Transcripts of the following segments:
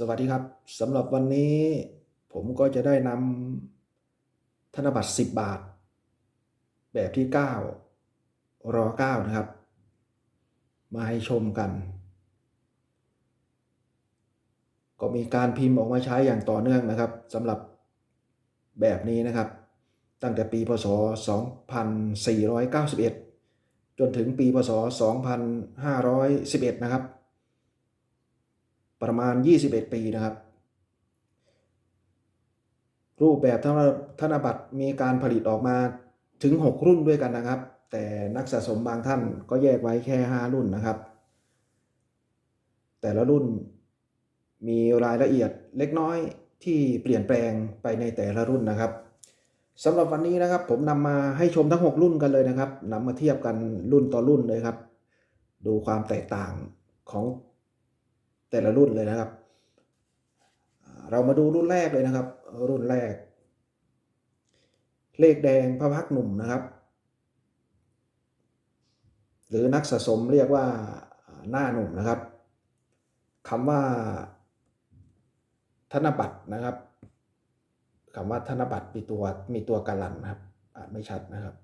สวัสดีครับสำหรับวันนี้ผมก็จะได้นำธนบัตร 10 บาท แบบที่ 9 รอ 9 นะครับ มาให้ชมกัน ก็มีการพิมพ์ออกมาใช้อย่างต่อเนื่องนะครับสำหรับแบบนี้นะครับ ตั้งแต่ปีพศ 2491 จนถึงปีพศ 2511 นะครับ ประมาณ 21 ปีนะครับ รูปแบบธนธนบัตรมีการผลิตออกมาถึง 6 รุ่นด้วยกันนะครับ แต่นักสะสมบางท่านก็แยกไว้แค่ 5 รุ่นนะครับ แต่ละรุ่นมีรายละเอียดเล็กน้อยที่เปลี่ยนแปลงไปในแต่ละรุ่นนะครับสำหรับวันนี้นะครับ ผมนำมาให้ชมทั้ง 6 รุ่นกันเลยนะครับนำมาเทียบกันรุ่นต่อรุ่นเลยครับ ดูความแตกต่างของ แต่ละรุ่นเลยนะครับ เรามาดูรุ่นแรกเลยนะครับ รุ่นแรก เลขแดงพระพักหนุ่มนะครับ หรือนักสะสมเรียกว่าหน้าหนุ่มนะครับคำว่า ธนบัตรนะครับคำว่าธนบัตรมีตัวมีตัวการันนะครับอ่านไม่ชัดนะครับ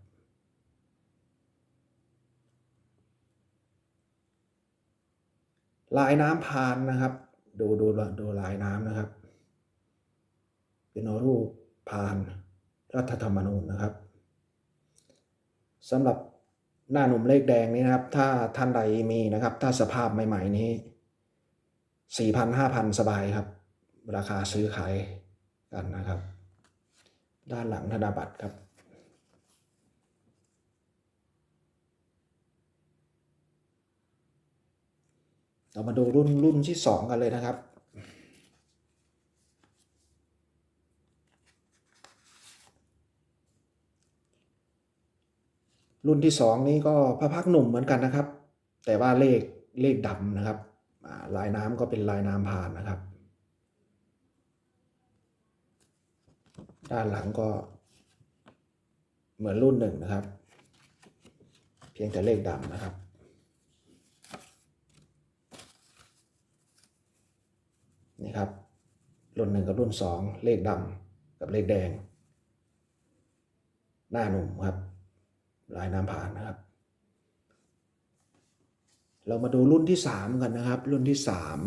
ลายน้ำพานนะครับ ดูดูดูลายน้ำนะครับ เป็นรูปพานรัฐธรรมนูญนะครับสำหรับหน้าหนุ่มเลขแดงนี้นะครับ ถ้าท่านใดมีนะครับ ถ้าสภาพใหม่ ๆ นี้สี่พันห้าพันสบายครับ ราคาซื้อขายกันนะครับ ด้านหลังธนบัตรครับ เรามาดูรุ่นรุ่นที่สองกันเลยนะครับ รุ่นที่สองนี้ก็พระพักหนุ่มเหมือนกันนะครับ แต่ว่าเลขเลขดำนะครับลายน้ำก็เป็นลายน้ำผ่านนะครับ ด้านหลังก็เหมือนรุ่นหนึ่งนะครับ เพียงแต่เลขดำนะครับ นี่ครับ รุ่นหนึ่งกับรุ่นสองเลขดำกับเลขแดง หน้าหนุ่มครับ ลายน้ำผ่านนะครับ เรามาดูรุ่นที่สามกันนะครับ รุ่นที่สาม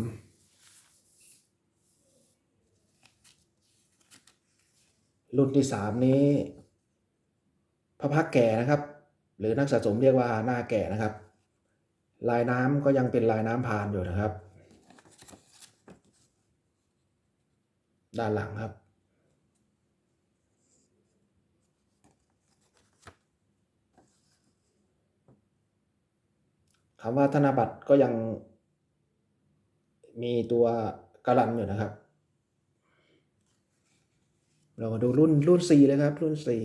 รุ่นที่สามนี้พระพักแก่นะครับ หรือนักสะสมเรียกว่าหน้าแก่นะครับ ลายน้ำก็ยังเป็นลายน้ำพานอยู่นะครับ ด้านหลังครับ คำว่าธนบัตรก็ยังมีตัวการันอยู่นะครับ เรามาดูรุ่นรุ่นสี่เลยครับ รุ่นสี่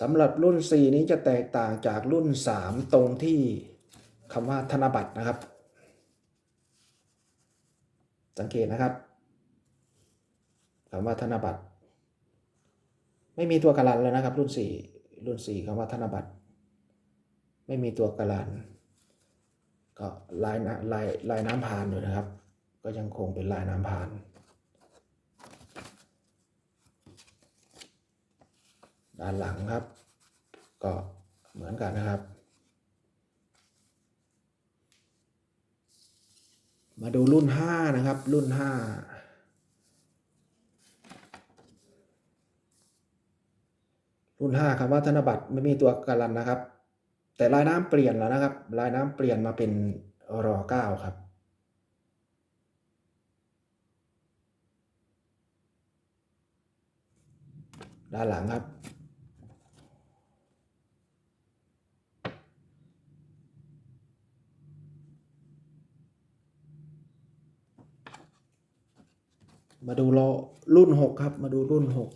สำหรับรุ่นสี่นี้จะแตกต่างจากรุ่นสามตรงที่คำว่าธนบัตรนะครับ สังเกตนะครับคำว่าธนบัตร ไม่มีตัวการันแล้วนะครับ รุ่นสี่รุ่นสี่คำว่าธนบัตร ไม่มีตัวการันก็ลายน้ำลายลายน้ำพานอยู่นะครับ ก็ยังคงเป็นลายน้ำพาน ด้านหลังครับ ก็เหมือนกันนะครับ มาดูรุ่นห้านะครับ รุ่นห้ารุ่นห้าคำว่าธนบัตรไม่มีตัวการันนะครับ แต่ลายน้ำเปลี่ยนแล้วนะครับ ลายน้ำเปลี่ยนมาเป็นรอเก้าครับด้านหลังครับ มาดูรอรุ่นหกครับ มาดูรุ่นหก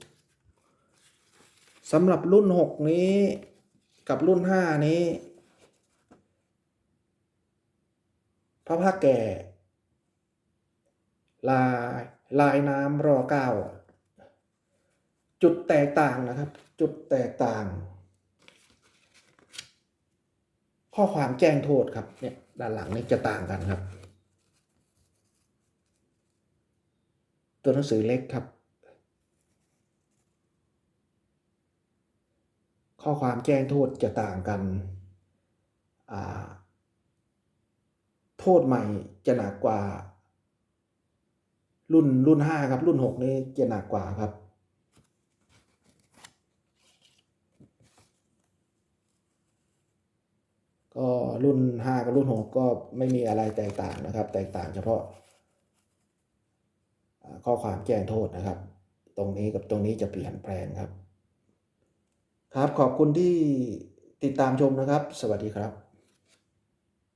สำหรับรุ่นหกนี้กับรุ่นห้านี้ พระพักแก่ ลายลายน้ำรอเก้าจุดแตกต่างนะครับ จุดแตกต่าง ข้อความแจ้งโทษครับเนี่ยด้านหลังนี่จะต่างกันครับ ตัวหนังสือเล็กครับ ข้อความแจ้งโทษจะต่างกัน โทษใหม่จะหนักกว่า รุ่นรุ่นห้าครับ รุ่นหกนี่จะหนักกว่าครับก็รุ่นห้ากับรุ่นหกก็ไม่มีอะไรแตกต่างนะครับ แตกต่างเฉพาะ ข้อความแจ้งโทษนะครับ ตรงนี้กับตรงนี้จะเปลี่ยนแปลงครับ ครับขอบคุณที่ติดตามชมนะครับ สวัสดีครับ